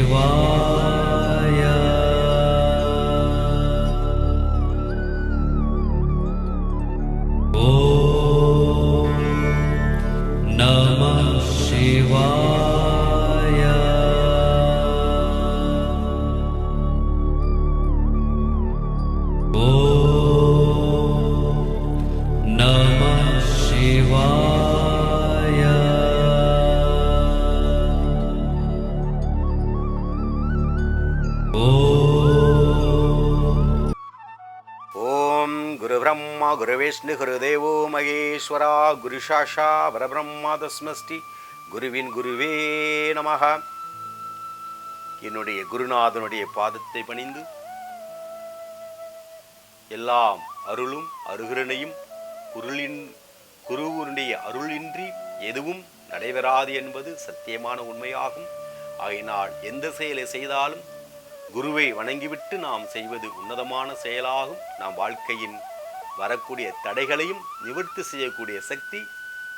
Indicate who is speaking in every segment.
Speaker 1: 喜 பிரம்மா குரு விஷ்ணு தேவோ மகேஸ்வரா குரு சாஷா பரபிரம்மா தஸ்மஸ்டி குருவின் குருவே நமக என்னுடைய குருநாதனுடைய பாதத்தை பணிந்து எல்லாம் அருளும் அருகிரனையும் குருளின் குருவனுடைய அருளின்றி எதுவும் நடைபெறாது என்பது சத்தியமான உண்மையாகும். ஆகையினால் எந்த செயலை செய்தாலும் குருவை வணங்கிவிட்டு நாம் செய்வது உன்னதமான செயலாகும். நாம் வாழ்க்கையின் வரக்கூடிய தடைகளையும் நிவர்த்தி செய்யக்கூடிய சக்தி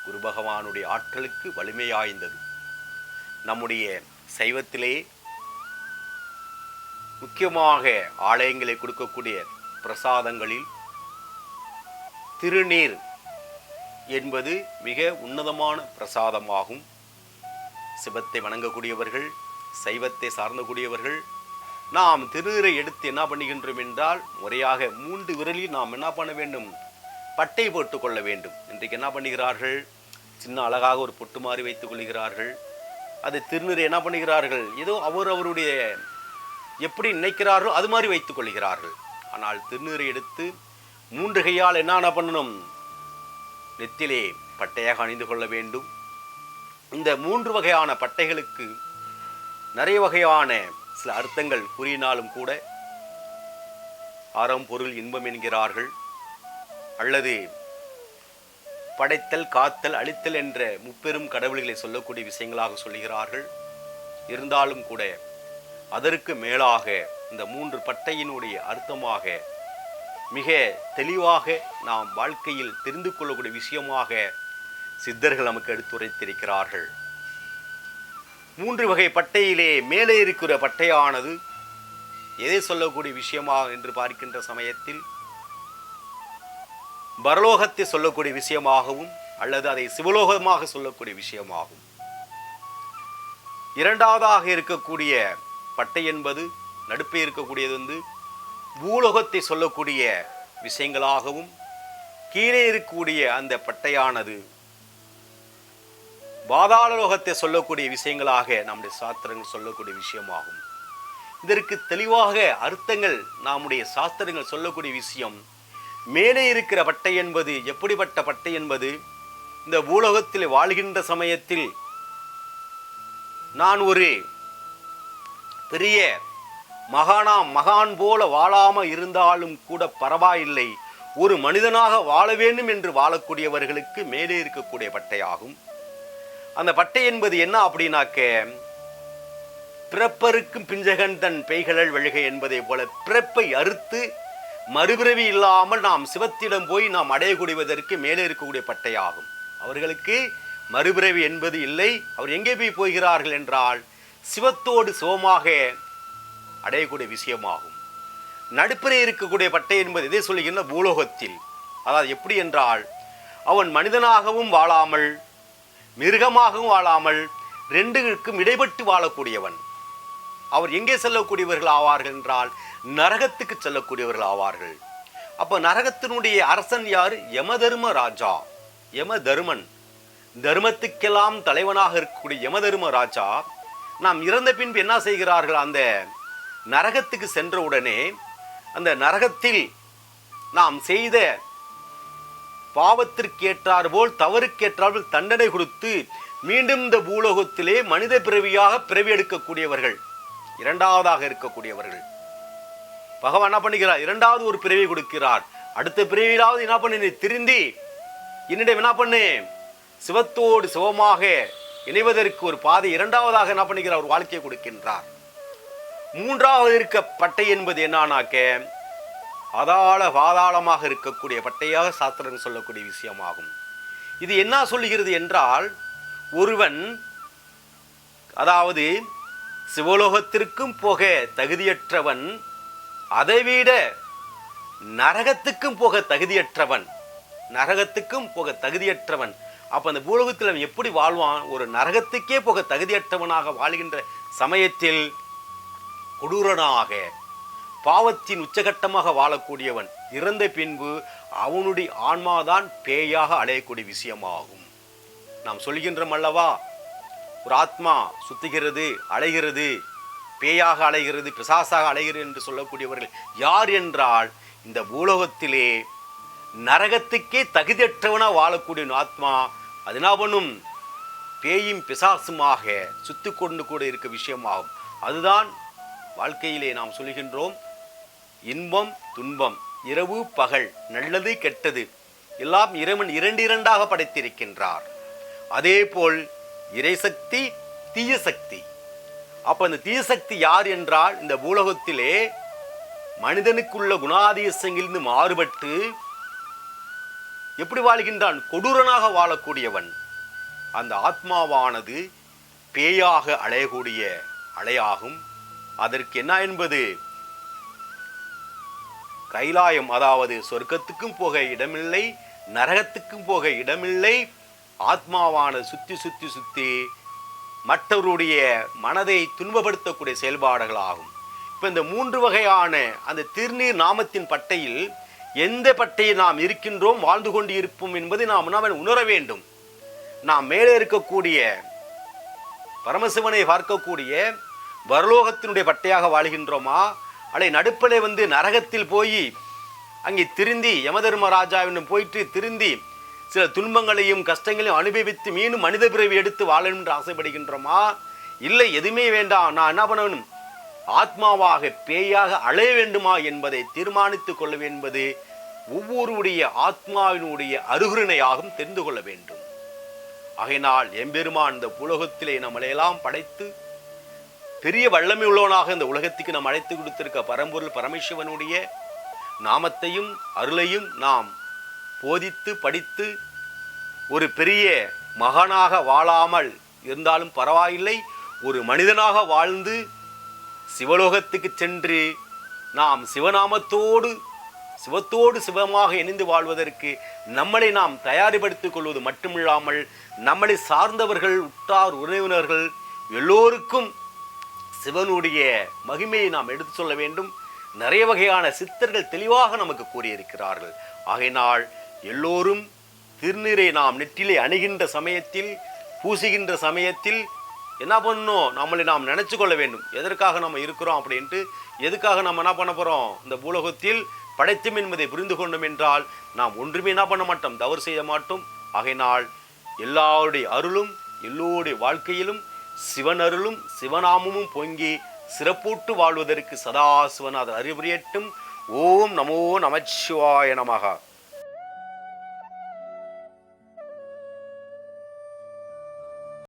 Speaker 1: குரு பகவானுடைய ஆற்றலுக்கு வலிமையாய்ந்தது. நம்முடைய சைவத்திலே முக்கியமாக ஆலயங்களை கொடுக்கக்கூடிய பிரசாதங்களில் திருநீர் என்பது மிக உன்னதமான பிரசாதமாகும். சிவத்தை வணங்கக்கூடியவர்கள் சைவத்தை சார்ந்தக்கூடியவர்கள் நாம் திருநீரை எடுத்து என்ன பண்ணுகின்றோம் என்றால் முறையாக மூன்று விரலில் நாம் என்ன பண்ண வேண்டும்? பட்டை போட்டு கொள்ள வேண்டும். இன்றைக்கு என்ன பண்ணுகிறார்கள்? சின்ன அழகாக ஒரு பொட்டு மாறி வைத்துக் கொள்கிறார்கள். அது திருநீரை என்ன பண்ணுகிறார்கள்? ஏதோ அவர் அவருடைய எப்படி நினைக்கிறார்களோ அது மாதிரி வைத்துக் கொள்கிறார்கள். ஆனால் திருநீரை எடுத்து மூன்று கையால் என்ன பண்ணணும்? நெத்திலே பட்டையாக அணிந்து கொள்ள வேண்டும். இந்த மூன்று வகையான பட்டைகளுக்கு நிறைய வகையான சில அர்த்தங்கள் கூறினாலும் கூட அறம் பொருள் இன்பம் என்கிறார்கள். அல்லது படைத்தல் காத்தல் அழித்தல் என்ற முப்பெரும் கடவுள்களை சொல்லக்கூடிய விஷயங்களாக சொல்லுகிறார்கள். இருந்தாலும் கூட அதற்கு மேலாக இந்த மூன்று பட்டையினுடைய அர்த்தமாக மிக தெளிவாக நாம் வாழ்க்கையில் தெரிந்து கொள்ளக்கூடிய விஷயமாக சித்தர்கள் நமக்கு எடுத்துரைத்திருக்கிறார்கள். மூன்று வகை பட்டையிலே மேலே இருக்கிற பட்டையானது எதை சொல்லக்கூடிய விஷயமா என்று பார்க்கின்ற சமயத்தில் பரலோகத்தை சொல்லக்கூடிய விஷயமாகவும் அல்லது அதை சிவலோகமாக சொல்லக்கூடிய விஷயமாகும். இரண்டாவதாக இருக்கக்கூடிய பட்டை என்பது நடுப்பே இருக்கக்கூடியது வந்து பூலோகத்தை சொல்லக்கூடிய விஷயங்களாகவும் கீழே இருக்கக்கூடிய அந்த பட்டையானது பாதாள லோகத்தை சொல்லக்கூடிய விஷயங்களாக நம்முடைய சாஸ்திரங்கள் சொல்லக்கூடிய விஷயமாகும். இதற்கு தெளிவாக அர்த்தங்கள் நம்முடைய சாஸ்திரங்கள் சொல்லக்கூடிய விஷயம். மேலே இருக்கிற பட்டை என்பது எப்படிப்பட்ட பட்டை என்பது? இந்த பூலோகத்தில் வாழ்கின்ற சமயத்தில் நான் ஒரு பெரிய மகானாம் மகான் போல வாழாமல் இருந்தாலும் கூட பரவாயில்லை. ஒரு மனிதனாக வாழ வேண்டும் என்று வாழக்கூடியவர்களுக்கு மேலே இருக்கக்கூடிய பட்டையாகும். அந்த பட்டை என்பது என்ன அப்படின்னாக்க பிறப்பருக்கும் பிஞ்சகன் தன் பெய்களல் வழுகை என்பதை போல பிறப்பை அறுத்து மறுபிறவி இல்லாமல் நாம் சிவத்திடம் போய் நாம் அடையக்கூடியதற்கு மேலே இருக்கக்கூடிய பட்டையாகும். அவர்களுக்கு மறுபிறவி என்பது இல்லை. அவர் எங்கே போய் போகிறார்கள் என்றால் சிவத்தோடு சிவமாக அடையக்கூடிய விஷயமாகும். நடுப்பரே இருக்கக்கூடிய பட்டை என்பது எதை சொல்லுகின்ற பூலோகத்தில். அதாவது எப்படி என்றால் அவன் மனிதனாகவும் வாழாமல் மிருகமாகவும் வாழாமல் ரெண்டுக்கும் இடைப்பட்டு வாழக்கூடியவன். அவர் எங்கே செல்லக்கூடியவர்கள் ஆவார்கள் என்றால் நரகத்துக்கு செல்லக்கூடியவர்கள் ஆவார்கள். அப்போ நரகத்தினுடைய அரசன் யார்? யமதர்ம ராஜா. யம தருமன் தர்மத்துக்கெல்லாம் தலைவனாக இருக்கக்கூடிய யமதர்ம ராஜா. நாம் இறந்த பின்பு என்ன செய்கிறார்கள்? அந்த நரகத்துக்கு சென்ற உடனே அந்த நரகத்தில் நாம் செய்த பாவத்திற்கு ஏற்றார் போல் தவறுக்கு போல் தண்டனை கொடுத்து மீண்டும் இந்த பூலோகத்திலே மனித பிறவியாக பிறவி எடுக்கக்கூடியவர்கள் இரண்டாவதாக இருக்கக்கூடியவர்கள். பகவான் என்ன பண்ணுகிறார்? இரண்டாவது ஒரு பிறவி கொடுக்கிறார். அடுத்த பிறவியிலாவது என்ன பண்ணு? நீ திருந்தி என்னிடம் என்ன பண்ணு? சிவத்தோடு சிவமாக இணைவதற்கு ஒரு பாதை இரண்டாவதாக என்ன பண்ணுகிறார்? ஒரு வாழ்க்கையை கொடுக்கின்றார். மூன்றாவது இருக்க பட்டை என்பது என்னானாக்க அதாள பாதாளமாக இருக்கக்கூடிய பட்டையாக சாஸ்திரம் சொல்லக்கூடிய விஷயமாகும். இது என்ன சொல்லுகிறது என்றால் ஒருவன் அதாவது சிவலோகத்திற்கும் போக தகுதியற்றவன் அதைவிட நரகத்துக்கும் போக தகுதியற்றவன் நரகத்துக்கும் போக தகுதியற்றவன். அப்போ அந்த பூலோகத்தில் அவன் எப்படி வாழ்வான்? ஒரு நரகத்துக்கே போக தகுதியற்றவனாக வாழ்கின்ற சமயத்தில் கொடூரனாக பாவத்தின் உச்சகட்டமாக வாழக்கூடியவன் இறந்த பின்பு அவனுடைய ஆன்மாதான் பேயாக அலையக்கூடிய விஷயமாகும். நாம் சொல்கின்றோம் அல்லவா? ஒரு ஆத்மா சுத்துகிறது அலைகிறது பேயாக அலைகிறது பிசாசாக அலைகிறது என்று சொல்லக்கூடியவர்கள் யார் என்றால் இந்த பூலோகத்திலே நரகத்துக்கே தகுதியற்றவனாக வாழக்கூடிய ஆத்மா அது என்ன பண்ணும் பேயும் பிசாசுமாக சுத்து கொண்டு கூட இருக்க விஷயமாகும். அதுதான் வாழ்க்கையிலே நாம் சொல்கின்றோம். இன்பம் துன்பம். இரவு பகல் நல்லது கெட்டது. எல்லாம் இறைவன் இரண்டிரண்டாக படைத்திருக்கின்றார். அதேபோல் இறைசக்தி தீய சக்தி. அப்ப இந்த தீய சக்தி யார் என்றால் இந்த பூலகத்திலே மனிதனுக்குள்ள குணாதிசயங்களிலிருந்து மாறுபட்டு எப்படி வாழ்கின்றான்? கொடூரனாக வாழக்கூடியவன். அந்த ஆத்மாவானது பேயாக அலையக்கூடிய அலையாகும். அதற்கு என்ன என்பது? கைலாயம் அதாவது சொர்க்கத்துக்கும் போக இடமில்லை நரகத்துக்கும் போக இடமில்லை ஆத்மாவான சுத்தி சுத்தி சுத்தி மற்றவருடைய மனதை துன்பப்படுத்தக்கூடிய செயல்பாடுகளாகும். இப்போ இந்த மூன்று வகையான அந்த திருநீர் நாமத்தின் பட்டையில் எந்த பட்டையில் நாம் இருக்கின்றோம் வாழ்ந்து கொண்டு இருப்போம் என்பதை நாம் நாம் உணர வேண்டும். நாம் மேலே இருக்கக்கூடிய பரமசிவனை பார்க்கக்கூடிய வரலோகத்தினுடைய பட்டையாக வாழ்கின்றோமா? அலை நடுப்பலை வந்து நரகத்தில் போய் அங்கே திருந்தி யமதர்மராஜாவிடம் போயிட்டு திருந்தி சில துன்பங்களையும் கஷ்டங்களையும் அனுபவித்து மீண்டும் மனித பிறவி எடுத்து வாழணும் என்று ஆசைப்படுகின்றோமா? இல்லை எதுவுமே வேண்டாம். நான் என்ன பண்ணணும்? ஆத்மாவாக பேயாக அலைய வேண்டுமா என்பதை தீர்மானித்துக் கொள்ள என்பது ஒவ்வொருடைய ஆத்மாவினுடைய அருகுரிணையாகவும் தெரிந்து கொள்ள வேண்டும். ஆகையினால் எம்பெருமான் இந்த உலகத்திலே நம்மளையெல்லாம் படைத்து பெரிய வல்லமை உள்ளவனாக இந்த உலகத்துக்கு நாம் அழைத்து கொடுத்திருக்க பரம்பொருள் பரமேஸ்வரனுடைய நாமத்தையும் அருளையும் நாம் போதித்து படித்து ஒரு பெரிய மகனாக வாழாமல் இருந்தாலும் பரவாயில்லை. ஒரு மனிதனாக வாழ்ந்து சிவலோகத்துக்கு சென்று நாம் சிவநாமத்தோடு சிவத்தோடு சிவமாக இணைந்து வாழ்வதற்கு நம்மளை நாம் தயாரிப்படுத்திக் கொள்வது மட்டுமில்லாமல் நம்மளை சார்ந்தவர்கள் உற்றார் உறவினர்கள் எல்லோருக்கும் சிவனுடைய மகிமையை நாம் எடுத்து சொல்ல வேண்டும். நிறைய வகையான சித்தர்கள் தெளிவாக நமக்கு கூறியிருக்கிறார்கள். ஆகையினால் எல்லோரும் திருநீரை நாம் நெற்றிலே அணுகின்ற சமயத்தில் பூசுகின்ற சமயத்தில் என்ன பண்ணணும்? நம்மளை நாம் நினச்சி கொள்ள வேண்டும். எதற்காக நம்ம இருக்கிறோம் அப்படின்ட்டு எதுக்காக நம்ம என்ன பண்ண போகிறோம் இந்த பூலோகத்தில் படைத்தும் என்பதை புரிந்து கொண்டோம் என்றால் நாம் ஒன்றுமே என்ன பண்ண மாட்டோம்? தவறு செய்ய மாட்டோம். ஆகையினால் எல்லாருடைய அருளும் எல்லோருடைய வாழ்க்கையிலும் சிவன் அருளும் சிவநாமமும் பொங்கி சிறப்பூட்டு வாழ்வதற்கு சதா சிவநாதர் அறிவுரையட்டும். ஓம் நமோ நமச்சிவாய நமகா